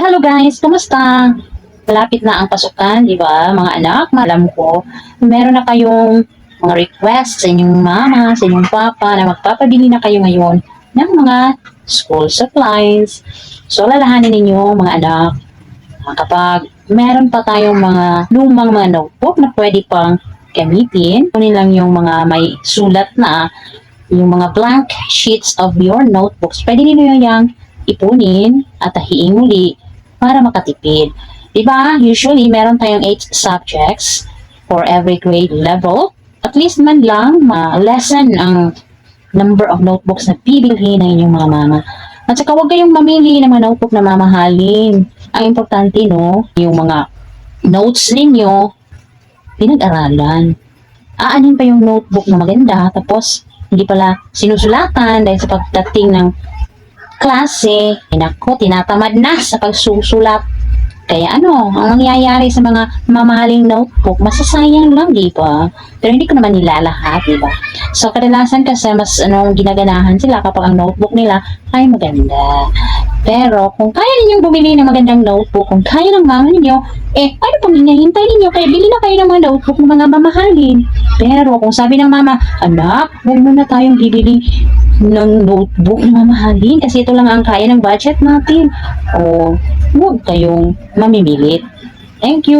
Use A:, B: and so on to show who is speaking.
A: Hello guys, kumusta? Malapit na ang pasukan, di ba? Mga anak, malam ko, meron na kayong mga request sa inyong mama, sa inyong papa, na magpapabili na kayo ngayon ng mga school supplies. So, lalahanin ninyo, mga anak, na kapag meron pa tayong mga lumang mga notebook na pwede pang gamitin, kunin lang yung mga may sulat na, yung mga blank sheets of your notebooks, pwede ninyo yung ipunin at tahiin muli para makatipid. Diba? Usually, meron tayong 8 subjects for every grade level. At least man lang, ma-lessen ang number of notebooks na bibilhin ng inyong mga mama. At saka huwag kayong mamili ng mga notebook na mamahalin. Ang importante, no, yung mga notes ninyo, pinag-aralan. Aanin pa yung notebook na maganda, tapos hindi pala sinusulatan dahil sa pagdating ng klase, inako, tinatamad na sa pagsusulat. Kaya ano, ang mangyayari sa mga mamahaling notebook, masasayang lang, di ba? Pero hindi ko naman nila lahat, di ba? So, kadalasan kasi mas anong ginaganahan sila kapag ang notebook nila ay maganda. Pero, kung kaya ninyong bumili ng magandang notebook, kung kaya ng mama ninyo, eh, ano pang hinahintay ninyo? Kaya bili na kayo ng mga notebook ng mga mamahalin. Pero, kung sabi ng mama, anak, huwag muna tayong bibili ng notebook mamahalin kasi ito lang ang kaya ng budget natin. O, huwag kayong mamimilit. Thank you.